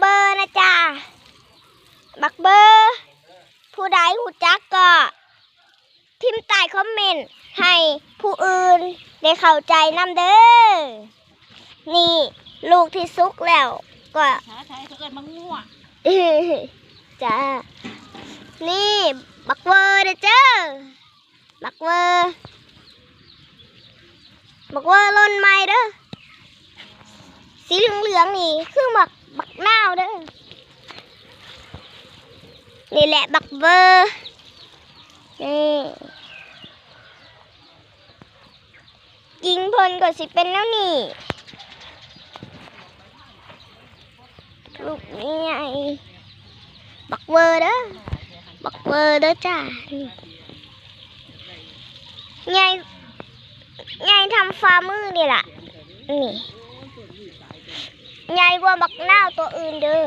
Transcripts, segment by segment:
เบอร์นะจ๊ะบักเบอร์ ผู้ใดหูจักก็พิมพ์ใต้คอมเมนต์ให้ผู้อื่นได้เข้าใจนำเด้อ นี่ลูกที่สุกแล้ว ก็หาไทยเขาเอิ้นมังงัวจ้า นี่บักเวอร์นะเจ้อบักเวอร์บักเวอร์ล่นไม้เด้อ สีเหลืองๆนี่คือบัก บักนาวเด้อนี่แหละบักเวอร์นี่กิงพิ่นก็สิเป็นแล้วนี่ลูกนี่ไงบักเวอร์เด้อบักเวอร์เด้อจ้าไงไงทำฟาร์มือนี่ล่ะนี่ ไงกว่าบักหน้าตัวอื่นเด้อ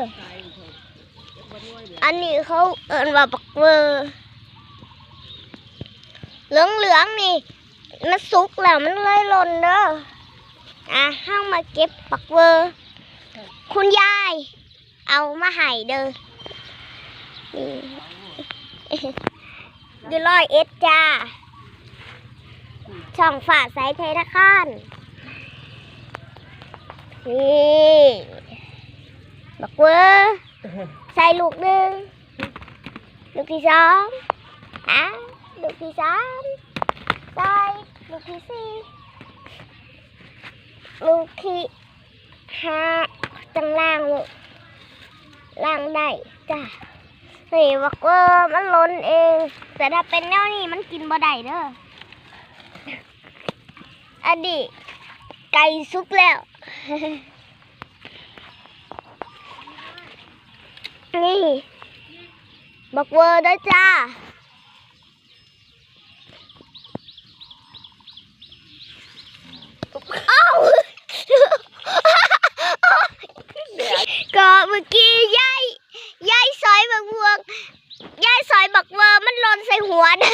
อันนี้เขาเอิ้นว่าบักเวอร์เหลืองเหลืองๆนี่ มันสุกแล้วมันเลยหล่นเด้อ อะห้ามาเก็บบักเวอร์ คุณยาย เอามาให้เด้อนี่อยู่ร้อยเอ็ดจ้า ช่องฝาสายไทยนครนี่ นี่บักเวอร์ใส่ลูกหนึ่งลูกที่สองอะลูกที่สามใส่ลูกที่สี่ลูกที่ห้าจังล่างลูกล่างได้จ้าเฮ้ยบักเวอร์มันล้นเอง แต่ถ้าเป็นแนวนี้มันกินบ่ได้เด้ออันนี้ไก่สุกแล้ว นี่บักเวอร์ด้วยจ้า เอ้าก็เมื่อกี้ยายยายซอยบักบวงยายซอยบักเวอร์มันหล่นใส่หัวเด้อ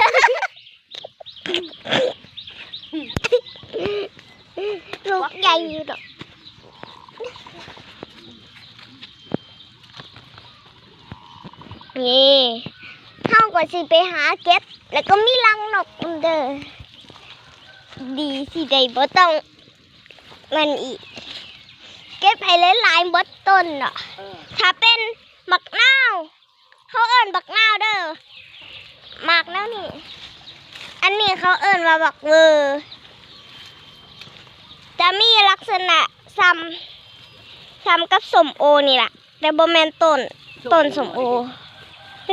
ลูกใหญ่อยู่ดอก นี่เฮาก็สิไปหาเก็บ แล้วก็มีรังนกนำเด้อดีสิได้บ่ต้องมันอีก เก็บให้หลายๆเบดต้นเนาะเออถ้าเป็นบักนาวเขาเอิ้นบักนาวเด้อหมากแล้วนี่ อันนี้เขาเอิ้นว่าบักเวอร์จะมีลักษณะซ้ำซ้ำกับสมโอนี่แหละแต่บ่แม่นต้นต้นสมโอ โ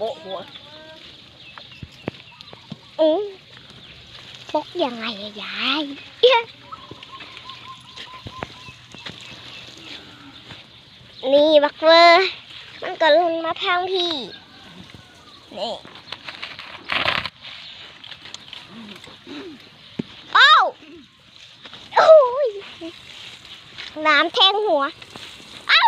บะหัวอือปกยังไงยายนี่บักเวอร์มันก็ลุนมาทางพี่ นี่โอ้าโอ้ยน้ำแทงหัว เอ้า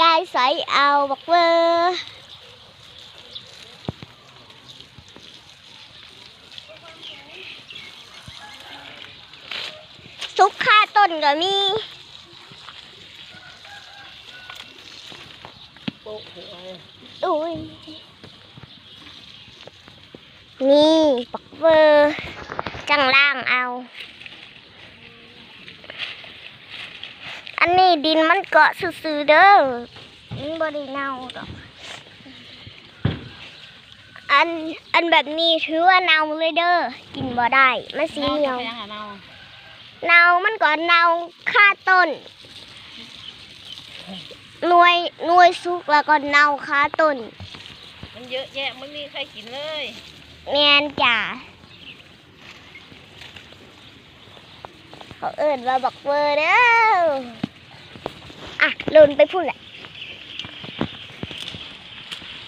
ยาย ใส่เอาบักเวอร์ซุกข้าต้นก็มีโบะหัวอุ้ยนี่บักเวอร์จังล่างเอา อันนี้ดินมันเกาะซื่อๆเด้อ บ่ได้เน่าดอกอันอันแบบนี้ถือว่าเน่าเลยเด้อกินบ่ได้มันสีเหนียวไปยังหาเนาเน่ามันก็เน่าค่าต้นหน่วยหน่วยสุกแล้วก็เน่าค่าต้น มันเยอะแยะไม่มีใครกินเลยแมนจ่าเขาเอิ้นว่าบักเวอร์เด้ออะลุนไปพูดแหละ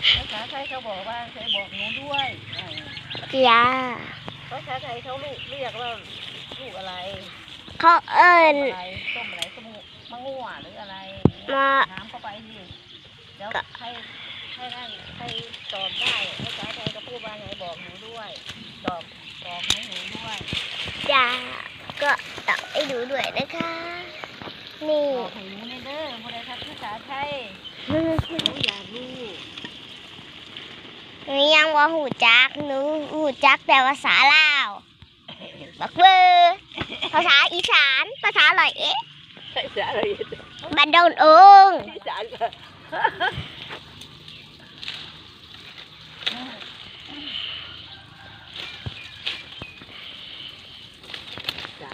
ภาษาไทยเขาบอกว่าเคยบอกหนูด้วยเออจ้าภาษาไทยเขาลูกเรียกว่าลูกอะไรเขาเอิ้นอะไรต้มอะไรสมุมะง่วหรืออะไรมาถามเข้าไปสิแล้วใครใครนั่นใครตอบได้ภาษาไทยก็ครูบาไหนบอกหนูด้วยตอบตอบให้หนูด้วยจ้าก็ตอบให้ดูด้วยนะคะนี่บอกให้หนูในเด้อบ่ได้ทักภาษาไทยหนูอยากรู้ หนูยังว่าหูจักหนูหูจักแต่ภาษาลาวบักเบอร์ภาษาอีสาน ภาษาลอยเอ๊ะภาษาอะไรบันโดนเอิงภาษาก็จ้า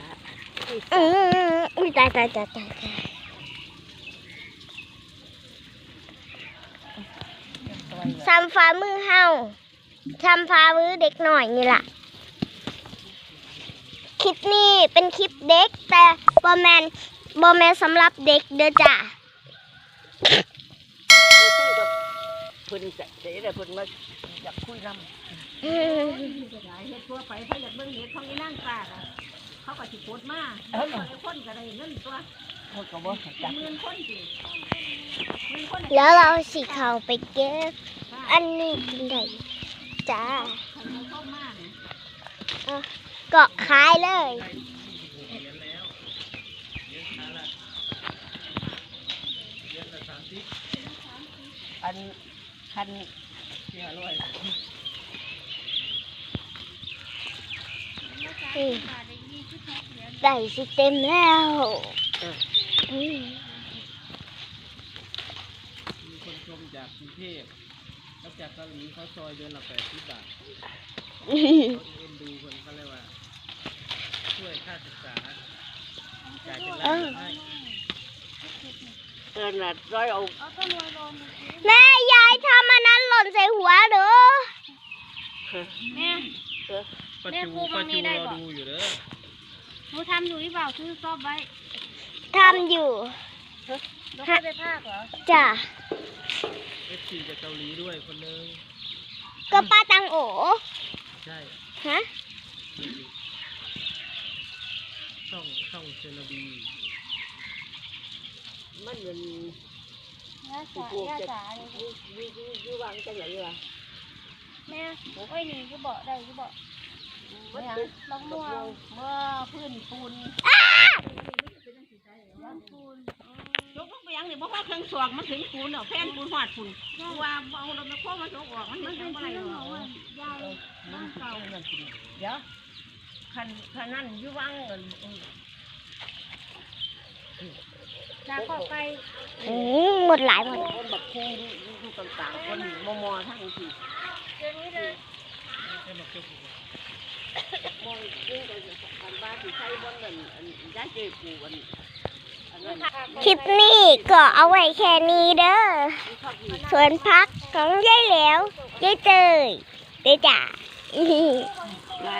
อืมอุ้ยตายตายตายตายตาย ซ้ำฟ้ามือเฮาซ้ำฟ้ามือเด็กหน่อยนี่ล่ะ คลิปนี้เป็นคลิปเด็กแต่บอแมนบอแมนสำหรับเด็กเด้อจ้ะคุยกับเพิ่นจะเดี๋ยวเพิ่นมาอยากคุยนำอืมเฮ็ดทั่วไปเขาอยากเบิ่งเฮ็ดของอีนั่งปากอะเขาก็สิโพดมาเพิ่นก็ได้คนก็ได้เงินตัว เขาก็บ่จักหมื่นคนสิหมื่นคนแล้วเราสิเข้าไปเก็บ อันนี้กินได้จ้าเกาะขายเลยอันคันได้สิเต็มแล้ว มมีคนชมจากกรุงเทพแล้วจากเกาหลีเขาซอยเดือนละแปดสิบบาทเขาเอ็นดูคนเขาเรียกว่า ช่วยค่าศึกษาจ่ายเป็นรายเดือนให้เอิ้นน่ะร้อยเอาแม่ยายทำอันนั้นหล่นใส่หัวเด้อแม่ปัจแม่จุครูปัจบางทีจุได้รอบอกดูอยู่เด้อหนูทำอยู่หรือเปล่าซื้อซอบไว้ ทำอยู่หนูเคยไปภาคเหรอจ้ะเอฟซีจากเกาหลีด้วยคนนึงก็ป้าตังโอใช่ฮะช่องช่องเซนบีมันเป็นย่าจ๋าย่าจ๋าเลยอยู่อยู่อยู่อยู่วางจังไหนวะแม่โอ้ยนี่คือเบาะได้คือเบาะมันเนี่ยเป็นมะม่วงเมื่อพื้นปูนปูน ยกลงไปยังนี่บ่พอเครื่องสวกมันถึงปูนเนาะแผ่นปูนหอดปูนว่าเอารถมาโค้งมาโจกออกมันมัเห็นเป็นจังบ่ชื่ไรอของเนาะมันยายมันเก่าเดี๋ยวคันคันนั้นอยู่ว่างเงินจากเข้าไปอืมหมดหลายหมดคนบักคูอยู่อยู่ต่างๆคนมอมอทั้งที่อย่างนี้เลยมาเก็บมองยิ่งไปกันบ้านที่ใช้บนนั่นย้ายเจปูอันอันนั้น คลิปนี้ก็เอาไว้แค่นี้เด้อส่วนพักของยายแหล้วยายเตยเด้จ้ะไร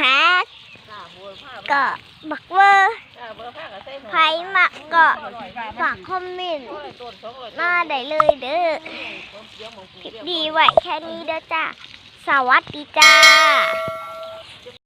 พักข้าบัวผ้าก็บักเวอร์ข้าบัวผ้าก็ใส่หมักก็ฝากคอมเมนต์มาได้เลยเด้อเดี๋ยวมองคลิปดีไว้แค่นี้เด้อจ้าสวัสดีจ้า